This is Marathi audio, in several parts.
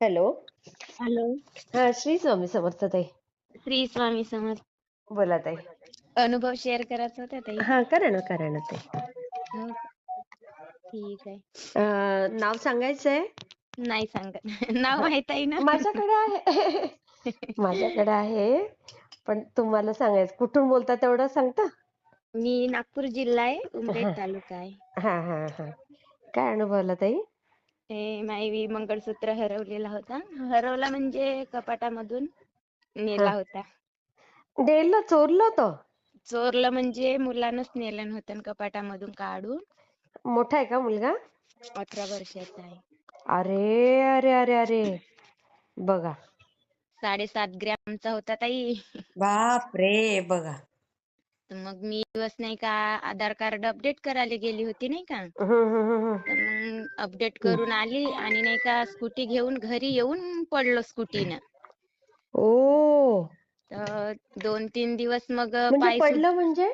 हॅलो. हॅलो. हा श्री स्वामी समर्थ ताई. श्री स्वामी समर्थ. बोला ताई. अनुभव शेअर करायचा होता ताई? हा करा ना करा ना ताई. हो ठीक आहे. अं, नाव सांगायचंय? नाही सांगत. नाव माहीत आहे ना? माझ्याकडे आहे. माझ्याकडे आहे. पण तुम्हाला सांगायचं कुठून बोलता तेवढं सांगता? मी नागपूर जिल्हा आहे. उमरेड तालुका आहे. हा हा हा. काय अनुभवला ताई? ते मायवी मंगळसूत्र हरवलेला होता. हरवला म्हणजे कपाटामधून नेला. होता. डेलला चोरलं होतं? चोरलं म्हणजे मुलानंच नेलं होतं कपाटामधून काढून. मोठा आहे का मुलगा? अठरा वर्षाचा आहे. अरे अरे अरे अरे. बघा. साडेसात ग्रॅमचा होता ताई. बाप रे बघा. तर मग मी दिवस नाही का आधार कार्ड अपडेट करायला गेली होती नाही का. तर मग अपडेट करून आली आणि नाही का स्कूटी घेऊन घरी येऊन पडलो स्कूटीनं. ओ. तर दोन तीन दिवस मग म्हणजे पाय सुज- पडलं म्हणजे?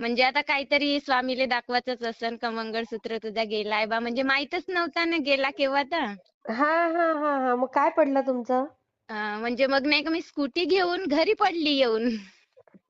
म्हणजे आता काहीतरी स्वामीले दाखवायचंच असन का मंगळसूत्र तुझा गेलाय बा. म्हणजे माहीतच नव्हता ना गेला केव्हा तर. हा हा हा हा. मग काय पडलं तुमचं? अं, म्हणजे मग नाही का मी स्कूटी घेऊन घरी पडली येऊन.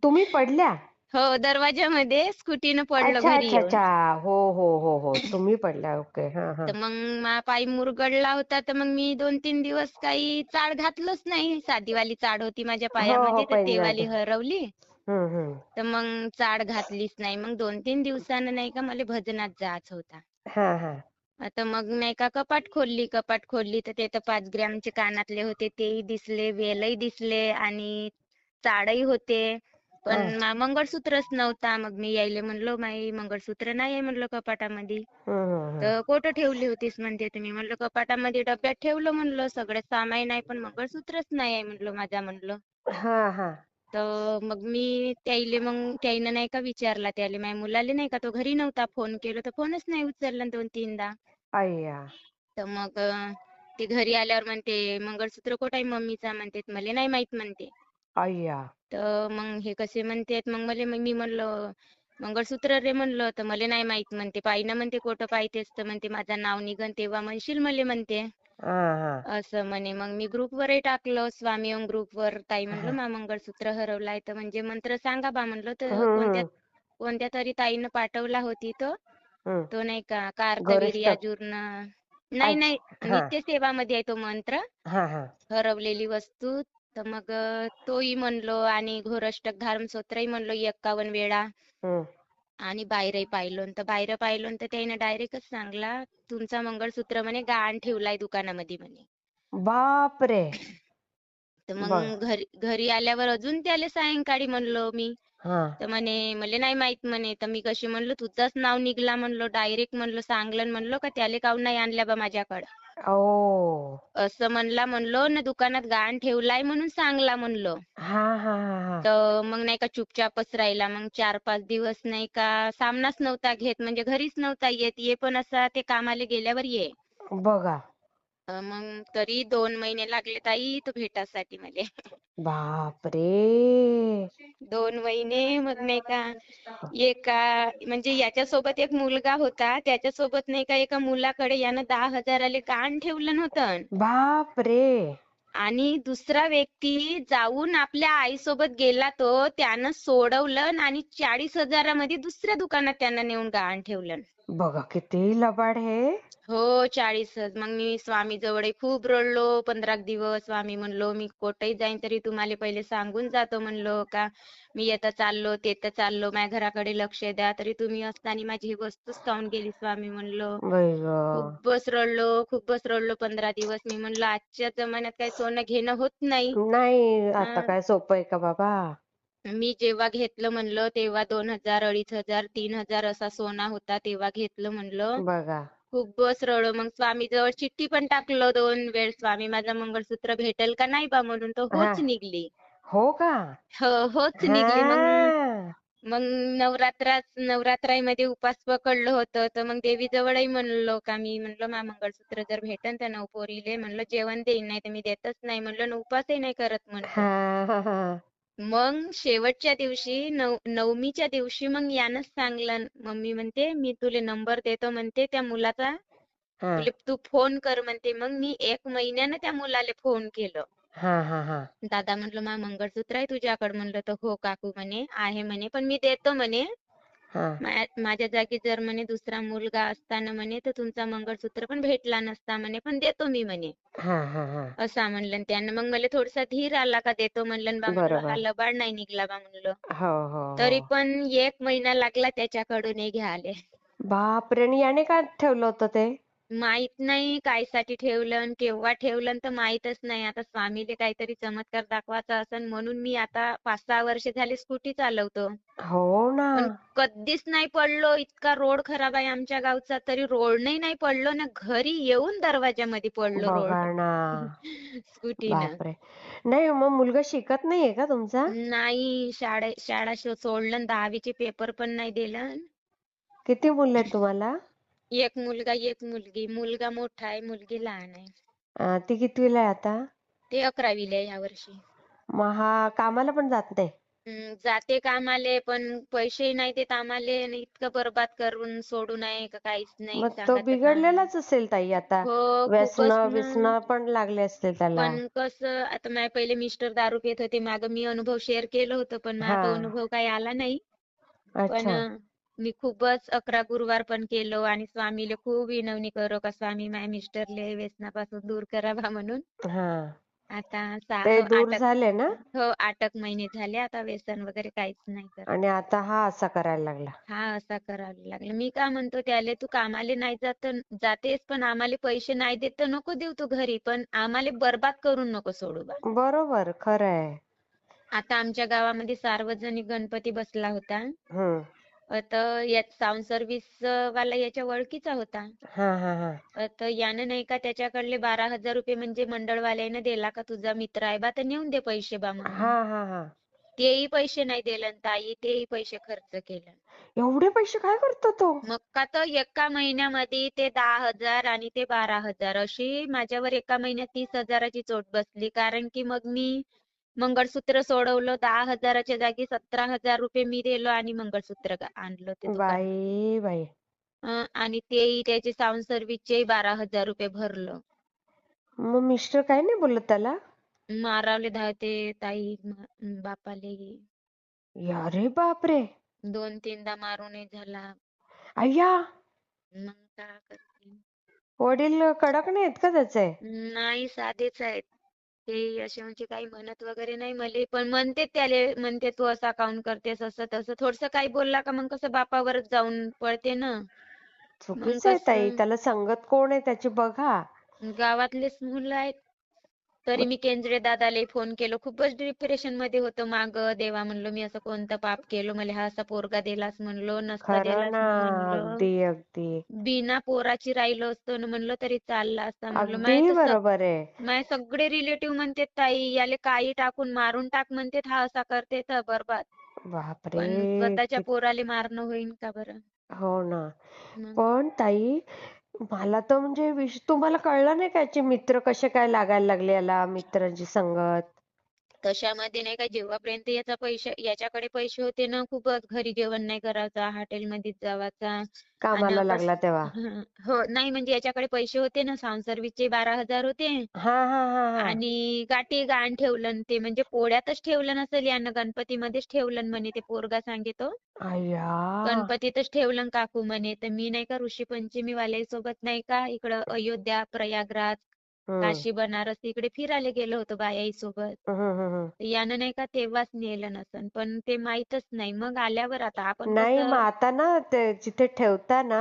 तुम्ही पडल्या? हो दरवाजामध्ये स्कूटीनं पडलो अच्छा घरी अच्छा येऊन. अच्छा. हो हो हो हो. तुम्ही पडल्या. ओके हा हा. तर मग मा पाय मुरगळला होता तर मग मी दोन तीन दिवस काही चाळ घातलंच नाही. साधीवाली चाळ होती माझ्या हो हो पायामध्ये तर ते वाली. हरवली. हम्म हम्म तर मग चाळ घातलीच नाही. मग दोन तीन दिवसानं नाही का मला भजनात जायचं होता. हा हा. आता मग नाही का कपाट खोलली कपाट खोलली तर ते तर पाच ग्रॅमचे कानातले होते तेही दिसले वेलही दिसले आणि चाळही होते. पण. मा- मंगळसूत्रच नव्हता. मग मी यायले म्हणलो माई मंगळसूत्र नाही आहे म्हणलं कपाटामध्ये. तर कुठं ठेवली होतीस म्हणते तुम्ही. म्हणलं कपाटामध्ये डब्यात ठेवलं म्हणलं सगळं सामान आहे पण मंगळसूत्रच नाही आहे म्हणलं माझा म्हणलं. हा हा. तर मग मी त्याइले मग त्याईनं नाही का विचारला त्याले माझ्या मुलाले नाही का तो घरी नव्हता फोन केला? तर फोनच नाही उचलला दोन तीनदा. अय्या. तर मग अं, ते घरी आल्यावर म्हणते मंगळसूत्र कुठं आहे मम्मीचा? म्हणते मला नाही माहीत म्हणते. अय्या तर मग हे कसे म्हणतेत मग मला मग मी म्हणलं मंगळसूत्र रे म्हणलं तर मला नाही माहीत म्हणते. पाहिनं म्हणते कुठं पाहितेस तर म्हणते माझं नाव निघन तेव्हा म्हणशील मले म्हणते. हा हा. असं म्हणे. मग मी ग्रुपवरही टाकलं स्वामी ओम ग्रुपवर. ताई म्हणलं मा मंगळसूत्र हरवलाय. तर म्हणजे मंत्र सांगा बा म्हणलं तर कोणत्या. कोणत्या तरी ताईनं पाठवला होती तो. तो नाही का कार्तवीर्या गोरेष्टक. जूर्न नाही नाही हा. नित्य सेवामध्ये आहे तो मंत्र. हा हा. हरवलेली वस्तू तर मग तोही म्हणलो आणि घोरष्टक धर्मस्तोत्रही म्हणलो एक्कावन्न वेळा. हम्म. आणि बाहेरही पाहिलं तर बाहेर पाहिलं तर त्याने डायरेक्टच सांगला तुमचा मंगळसूत्र म्हणे गहाण ठेवलाय दुकानामध्ये म्हणे. बाप रे तर. मग घरी घरी आल्यावर अजून त्याले सायंकाळी म्हणलो मी. हा. तर म्हणे मला नाही माहीत म्हणे. तर मी कशी म्हणलो तुझंच नाव निघला म्हणलो डायरेक्ट म्हणलो सांगलं म्हणलो का त्याले काहून नाही आणल्या बा माझ्याकडं? ओ. असं म्हणला म्हणलो न दुकानात गहाण ठेवलाय म्हणून सांगला म्हणलो. हा हा हा हा. तर मग नाही का चुपचापच राहिला. मग चार पाच दिवस नाही का सामनाच नव्हता घेत. म्हणजे घरीच नव्हता येत. ये पण असा ते कामाला गेल्यावर ये. बघा. मग तरी दोन महिने लागले ताई तो भेटासाठी मले. बाप रे दोन महिने मग नाही का एका म्हणजे याच्यासोबत एक मुलगा होता त्याच्यासोबत नाही का एका मुलाकडे यानं दहा हजाराले गहाण ठेवलं नव्हतं. बाप रे आणि दुसरा व्यक्ती जाऊन आपल्या आईसोबत गेला तो त्यानं सोडवलं आणि चाळीस हजारामध्ये दुसऱ्या दुकानात त्यानं नेऊन गहाण ठेवलं. बघा किती लबाड हे. हो चाळीस मग मी स्वामी जवळ खूप रडलो. पंधरा दिवस स्वामी म्हणलो मी कुठेही जाईन तरी तुम्हाला पहिले सांगून जातो म्हणलो का मी येतं चाललो तेथं चाललो. माझ्या घराकडे लक्ष द्या. तरी तुम्ही असताना माझी ही वस्तूच काहून गेली स्वामी म्हणलो. खूपच रडलो खूपच रडलो पंधरा दिवस. मी म्हणलो आजच्या जमान्यात काही सोनं घेणं होत नाही. नाही आता. काय सोपं आहे का बाबा? मी जेव्हा घेतलं म्हणलं तेव्हा दोन हजार अडीच हजार तीन हजार असा सोना होता तेव्हा घेतलं म्हणलं. बघा. खूपच रडलो मग स्वामी जवळ चिठ्ठी पण टाकलं दोन वेळ. स्वामी माझं मंगळसूत्र भेटेल का नाही बा म्हणून हा. होच निघली. हो का? हो होच निघली. मग हा. मग नवरात्रात नवरात्रामध्ये उपास पकडलं होतं. तर मग देवीजवळही म्हणलो का मी म्हणलं मा मंगळसूत्र जर भेटन तर नऊ पोरीले म्हणलं जेवण देईन नाही तर मी देतच नाही. म्हणलं आणि उपासही नाही करत. म्हणलं. हा, हा, हा. मग शेवटच्या दिवशी नव नवमीच्या दिवशी मग यानंच सांगलं. मम्मी म्हणते मी तुले नंबर देतो म्हणते त्या मुलाचा हा. तू फोन कर म्हणते. मग मी एक महिन्यानं त्या मुलाला फोन केलं. हा हा हा. दादा म्हटलं मा मंगळसूत्र आहे तुझ्याकडे. म्हणलं तर हो काकू म्हणे आहे म्हणे पण मी देतो म्हणे. हा. मा- माझ्या जागी जर म्हणे दुसरा मुलगा असताना म्हणे तर तुमचा मंगळसूत्र पण भेटला नसता म्हणे पण देतो मी म्हणे. हा हा हा. असा म्हणलं आणि त्यानं मग मला थोडासा धीर आला का देतो म्हणलं बा म्हणलं बरोबर. हा लबाड नाही निघला बा म्हणलं. हो हो तरी हो. पण एक महिना लागला त्याच्याकडून हे घ्यायले. बापरे! आणि याने का ठेवलं होतं ते? माहीत नाही कायसाठी ठेवलं आणि केव्हा ठेवलं तर माहीतच नाही. आता स्वामीले काहीतरी चमत्कार दाखवायचा असन म्हणून मी आता पाच सहा वर्ष झाली स्कूटी चालवतो. हो ना. पण कधीच नाही पडलो. इतका रोड खराब आहे आमच्या गावचा तरी रोडने नाही पडलो ना घरी येऊन दरवाजामध्ये पडलो रोड. स्कूटीनं. नाही मग मुलगा शिकत नाहीये का तुमचा? नाही शाळे शाळा सोडलं दहावीचे पेपर पण नाही दिलं. किती मुलं आहेत तुम्हाला? एक मुलगा एक मुलगी. मुलगा मोठा आहे मुलगी लहान आहे. अं, ती कितवीला आहे आता? ते अकरावीला आहे यावर्षी मग हा कामाला पण जात नाही? हम्म, जाते कामाले पण पैसे नाही देत आम्हाले आणि इतकं बरबाद करून सोडून आहे का काहीच नाही मग तो. बिघडलेलाच असेल ताई आता. हो व्यसन ना. पण लागले असतील त्याला. पण कसं आता माझे पहिले मिस्टर दारू पित होते. मागं मी अनुभव शेअर केलं होतं पण माझा तो हा. अनुभव काही आला नाही. पण अच्छा. मी खूपच अकरा गुरुवार पण केलो आणि स्वामीले खूप विनवणी करो का स्वामी माझ्या मिस्टरले व्यसनापासून दूर करावा म्हणून. हा. आता ते दूर झाले ना? हो आठ एक महिने झाले. आता व्यसन वगैरे काहीच नाही करत. आणि आता हा असा करायला लागला. हा असा करायला लागला. मी का म्हणतो त्याले तू कामाले नाही जात तर जातेस पण आम्हाला पैसे नाही देत तर नको देऊ तू घरी. पण आम्हाला बरबाद करून नको सोडू बा. बरोबर खरं आहे आता आमच्या गावामध्ये सार्वजनिक गणपती बसला होता. हम्म तर यात साऊंड सर्व्हिस वाला याच्या ओळखीचा होता. हा हा हा. अ, तर यानं नाही का त्याच्याकडले बारा हजार रुपये म्हणजे मंडळवाल्यानं दिला का तुझा मित्र आहे बा तर नेऊन दे पैसे बा म्हणून. हा हा हा. तेही पैसे नाही दिले ताई तेही पैसे खर्च केले. एवढे पैसे काय करतो तो? मग का तर एका महिन्यामध्ये ते दहा हजार आणि ते बारा हजार अशी माझ्यावर एका महिन्यात तीस हजाराची चोट बसली. कारण की मग मी मंगळसूत्र सोडवलं दहा हजाराच्या जागी सतरा हजार रुपये मी दिलो आणि मंगळसूत्र गा- आणलं ते दुकानात. बाई बाई. अं, आणि तेही त्याचे साऊंड सर्व्हिसचे बारा हजार रुपये भरलं. मग मिस्टर काय नाही बोलत त्याला? मारावले धावते ताई म- बापाले. अरे बापरे. दोन तीनदा मारूनही झाला. अय्या. मग का करते? वडील कडक नाही आहेत का त्याचे? नाही साधेच आहेत. ते असे म्हणजे काही म्हणत वगैरे नाही मले पण म्हणते त्याले म्हणते तू असा काऊन करतेस असं तसं. थोडस काही बोलला का मग कसं बापावरच जाऊन पडते ना. चुकीचं आहे ताई कसं- त्याला संगत कोण आहे त्याची बघा. गावातलेच मुलं आहेत. तरी मी केंद्रे दादाला फोन केलो. खूपच डिप्रेशनमध्ये होतो माग. देवा म्हणलो मी असं कोणतं पाप केलं? मला हा असा पोरगा दिलास म्हणलो नसता दिलास बिना पोराची राहिलो असतो ना म्हणलं तरी चालला असता म्हणलं. माय सगळे रिलेटिव्ह म्हणतात ताई याले काही टाकून मारून टाक म्हणतात. हा असा करते तर बरबाद. स्वतःच्या पोराले मारणं होईन का बरं? हो ना. पण ताई मला तर म्हणजे विश तुम्हाला कळलं नाही का याचे मित्र कसे काय लागायला लागले याला मित्रांची संगत? तशामध्ये नाही का जेव्हापर्यंत याचा पैसे याच्याकडे पैसे होते ना खूपच घरी जेवण नाही करायचा हॉटेलमध्येच जावाचा कामाला लागला तेव्हा. हं, नाही म्हणजे याच्याकडे पैसे होते ना साऊंड सर्व्हिसचे बारा हजार होते. हा हा हा हा. आणि गाठी गहाण ठेवलं ते म्हणजे पोळ्यातच ठेवलं नसेल यानं गणपतीमध्येच ठेवलं म्हणे ते पोरगा सांगेतो गणपतीतच ठेवलं काकू म्हणे. तर मी नाही का ऋषी पंचमी वाल्यासोबत नाही का इकडं अयोध्या प्रयागराज काशी बनारस इकडे फिरायला गेलो होतो बायाईसोबत. हम्म. तर यानं नाही का तेव्हाच नेलं नसन पण ते माहीतच नाही. मग आल्यावर आता आपण नाही कसं मग आता ना ते जिथे ठेवता ना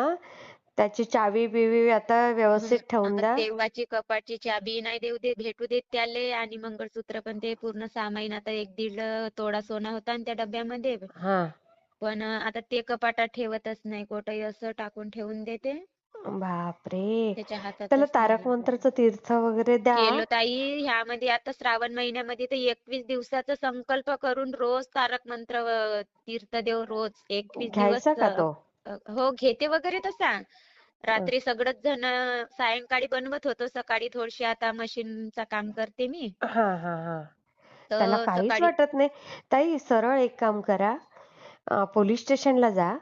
त्याची चावी बिवी आता व्यवस्थित ठेवून आता द्या. तेव्हाची कपाटची चाबी नाही देऊ दे भेटू देत त्याले आणि मंगळसूत्र पण ते पूर्ण सामाईन आता एक दीड तोळा सोना होता आणि त्या डब्यामध्ये. हा. पण आता ते कपाटात ठेवतच नाही. कुठेही असं टाकून ठेवून देते. बापरे. त्याच्या त्याला तारक. मंत्राचं तीर्थ वगैरे द्या. केलो ताई ह्यामध्ये आता श्रावण महिन्यामध्ये तर एकवीस दिवसाचा संकल्प करून रोज तारक मंत्र अं, तीर्थ देव रोज. एकवीस दिवस घ्यायचा का तो? अं, हो घेते वगैरे तसा रात्री सगळेच जण सायंकाळी बनवत होतो सकाळी थोडीशी आता मशीनचं काम करते मी. हा हा हा. त्याला तर काहीच सकाळी वाटत नाही. ताई सरळ एक काम करा. पोलीस स्टेशनला जा.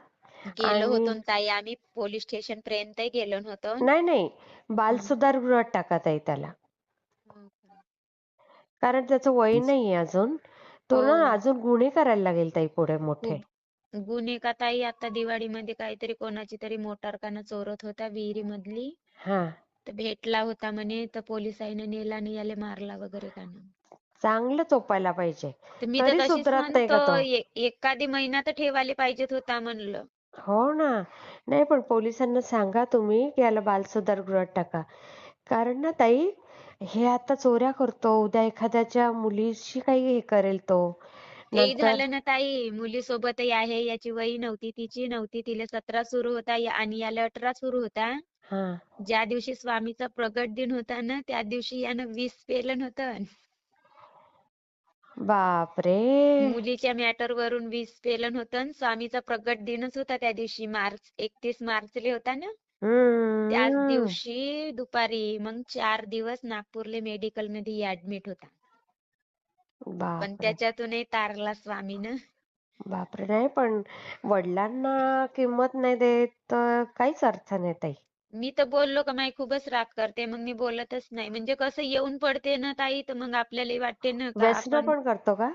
गेलो आणि होतो न ताई आम्ही पोलीस स्टेशन पर्यंतही गेलो नव्हतो. नाही नाही. हं. बालसुधारगृहात टाका ताई त्याला. हो का? कारण त्याचं वय नाहीये अजून. तो हो ना अजून गुन्हे करायला लागेल ताई पुढे मोठे. खूप गुन्हे का ताई आता दिवाळीमध्ये काहीतरी कोणाची तरी मोटार का न चोरत होता विहिरीमधली. हा. तर भेटला होता म्हणे तर पोलिसांनी नेला आणि याले मारला वगैरे का न चांगलं चोपायला पाहिजे. तर मी तर तरी तशीच सुधरत नाही का तो? ए- एखादी महिना तर ठेवायला पाहिजेत होता म्हणलं. हो ना. नाही पण पोलिसांना सांगा तुम्ही की याला बालसुधारगृहात टाका. कारण ना ताई हे आता चोऱ्या करतो. उद्या एखाद्याच्या मुलीशी काही हे करेल तो. तेही नंतर झालं ना ताई मुलीसोबतही आहे याची वही नव्हती तिची नव्हती तिला सतरा सुरू होता या- आणि याला अठरा सुरू होता. हा. ज्या दिवशी स्वामीचा प्रगट दिन होता ना त्या दिवशी यानं वीस पेलन होतं बापरे. मुलीच्या मॅटर वरून वीस पेलन होतं आणि स्वामीचा प्रगट दिनच होता त्या दिवशी मार्च एकतीस मार्चले होता ना? त्याच हम्म. दिवशी दुपारी मग चार दिवस नागपूरले मेडिकलमध्ये ऍडमिट होता. पण बापरे. त्याच्यातूनही तारला स्वामीनं. बापरे नाही पण वडिलांना किंमत नाही देत तर काहीच अर्थ नाही ताई. मी तर बोललो का माई खूपच राग करते. मग मी बोलतच नाही. म्हणजे कसं येऊन पडते ना ताई तर मग आपल्याला वाटते ना का व्यसन आपण पण करतो का?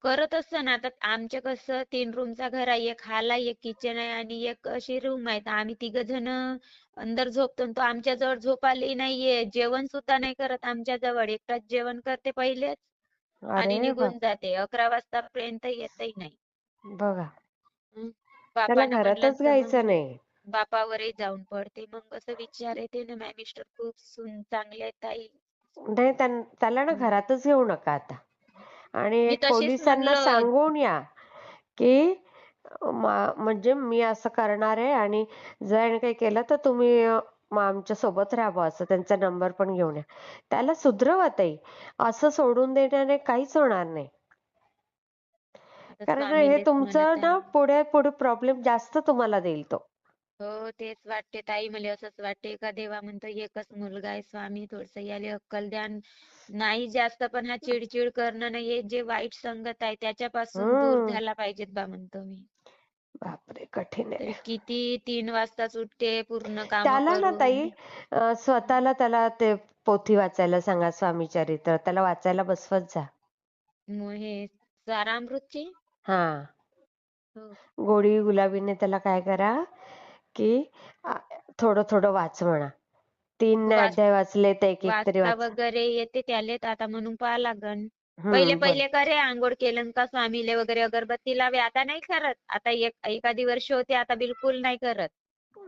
करत असतं ना. आता आमच्या कसं तीन रूमचा घर आहे एक हॉल आहे एक किचन आहे आणि एक अशी रूम आहे. तर आम्ही तिघ जण अंदर झोपतो आणि तो आमच्या जवळ झोपायलाही नाहीये. जेवण सुद्धा नाही करत आमच्या जवळ एकटाच जेवण करते पहिलेच आणि अरे निघून बाप. जाते. अकरा वाजतापर्यंत येतही नाही. बघा. हं. त्याला बापानं म्हणलं घरातच तर मग घ्यायचं नाही. बापावरही जाऊन पडते. मग असं विचार येते ना माझे मिस्टर खूप सून चांगले आहेत ताई. नाही त्यां- त्याला ना. घरातच घेऊ नका आता. आणि मी एक तशीच पोलिसांना म्हणलं. सांगून या की मा- म्हणजे मी असं करणार आहे आणि जर याने काही केलं तर तुम्ही अं, आमच्यासोबत राहावं असं. त्यांचा नंबर पण घेऊन या. त्याला सुधरवा ताई. असं सोडून देण्याने काहीच होणार नाही. आता कारण हे तुमचं म्हणत ना पुढे पुढे प्रॉब्लेम जास्त तुम्हाला देईल तो. हो तेच वाटते ताई. मला असंच वाटते का देवा म्हणतो एकच मुलगा आहे स्वामी थोडस याले अक्कल द्या न. नाही जास्त पण हा चिडचिड करणं नाही हे जे वाईट संगत आहे त्याच्यापासून दूर हम्म झाला पाहिजेत बा म्हणतो मी. बापरे! कठीण तरी आहे किती तीन वाजताच उठते पूर्ण काम त्याला ना ताई करून अं, स्वतःला त्याला ते पोथी वाचायला सांगा स्वामी चरित्र त्याला वाचायला बसवत जा. मग हे सारामृतची? हा. हो. गोडी गुलाबीने त्याला काय करा की थोडं थोडं वाच म्हणा. तीन वाच अध्याय वाचले तर एक एक तरी वाचता वाच. वगैरे येते त्याले तर आता म्हणून पाहा लागन. पहिले हम्म बर. पहिले करे आंघोळ केलं का स्वामीले वगैरे अगरबत्ती लावे आता नाही करत. आता एक एखादी वर्ष होते आता बिलकुल नाही करत.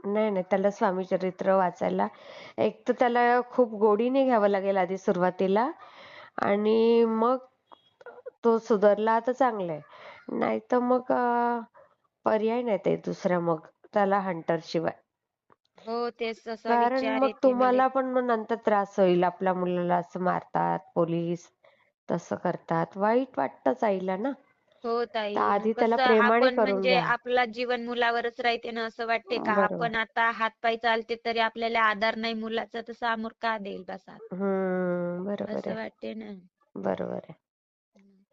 नाही नाही त्याला स्वामी चरित्र वाचायला एक तर त्याला खूप गोडीने घ्यावं लागेल आधी सुरुवातीला. आणि मग तो सुधारला तर चांगलं आहे नाही तर मग अं, पर्याय नाही ते दुसरा मग. त्याला हंटर शिवाय. हो तेच असा कारण विचार मग येते मले. तुम्हाला पण मग नंतर त्रास होईल. आपल्या मुलाला असं मारतात पोलीस तसं करतात. वाईट वाटतंच आईला ना. हो तर ताई. मग आधी त्याला कसं प्रेमाने आपण करून म्हणजे घ्या. आपला जीवन मुलावरच राहते ना असं वाटते का? बरोबर. आपण आता हातपाय चालते तरी आपल्याला आधार नाही मुलाचा तर समोर का देईल बसा हम्म बरोबर असं आहे. वाटते ना. बरोबर आहे. हम्म.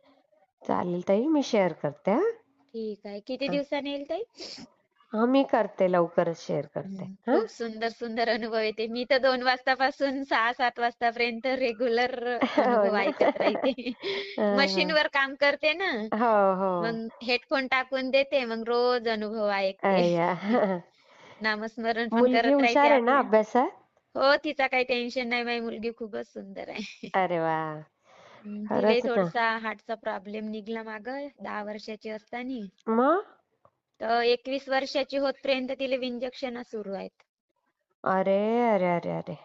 चालेल ताई मी शेअर करते हा. ठीक आहे. किती हा. दिवसांनी येईल ताई? हा, मी करते लवकरच शेअर करते. हम्म. हा? खूप सुंदर सुंदर अनुभव येते. मी तर दोन वाजतापासून सहा सात वाजतापर्यंत रेग्युलर हो अनुभव ना. ऐकत राहते. हा, मशीनवर काम करते ना. हा. हो. मग हेडफोन टाकून देते मग रोज अनुभव ऐकते. अय्या. नामस्मरण पण मुलगी करत राहते हुशार आहे ना अभ्यासात? हो तिचा काही टेन्शन नाही माझी मुलगी खूपच सुंदर आहे. अरे वा. हम्म, तिलाही खरंच ना. थोडासा हार्टचा प्रॉब्लेम निघला मागं दहा वर्षाची असताना. मग? एकवीस वर्षाची होतपर्यंत तिला इंजेक्शन सुरू आहेत. अरे अरे अरे अरे.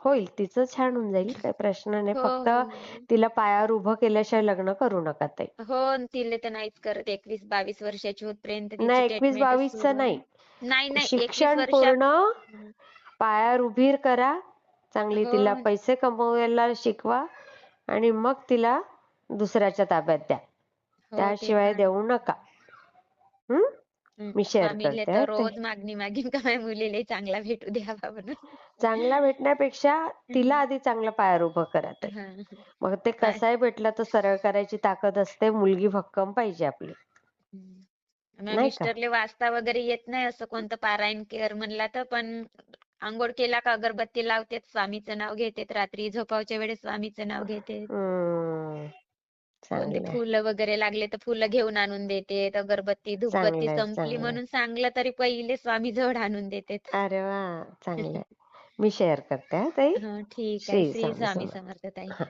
होईल तिचं छान होऊन जाईल काही प्रश्न नाही. हो फक्त हो. तिला पायावर उभं केल्याशिवाय लग्न करू नका ताई. हो तिले तर नाहीच करत. एकवीस बावीस वर्षाची होतपर्यंत तिची नाही एकवीस बावीसच सुरू नाही. नाही नाही एकवीस शिक्षण पूर्ण. पायावर उभी करा. चांगली हो तिला पैसे कमवायला शिकवा आणि मग तिला दुसऱ्याच्या ताब्यात द्या. हो ते त्याशिवाय देऊ नका. हम्म. मी शेअर करते तर रोज मागणी मागीन का माझ्या मुलीला चांगला भेटू द्यावा म्हणून चांगला भेटण्यापेक्षा तिला. आधी चांगलं पायावर उभं करा ताई हा. मग ते काय? कसाही भेटलं तर सरळ करायची ताकद असते मुलगी भक्कम पाहिजे आपली. नाही का? मिस्टरले वाचता वगैरे येत नाही असं कोणतं पारायण कर म्हणला तर पण आंघोळ केला का अगरबत्ती लावतेत स्वामीचं नाव घेतेत रात्री झोपावच्या वेळेस स्वामीचं नाव घेतेत. हम्म कोणते चांगलंय फुलं वगैरे लागले तर फुलं घेऊन आणून देतेत अगरबत्ती धूपबत्ती संपली म्हणून सांगलं तरी पहिले स्वामी जवळ आणून देतेत अरे वा चांगलंय मी शेअर करते हा ताई. हा ठीक आहे. श्री श्री स्वामी स्वामी समर्थ. समर्थ ताई. हा.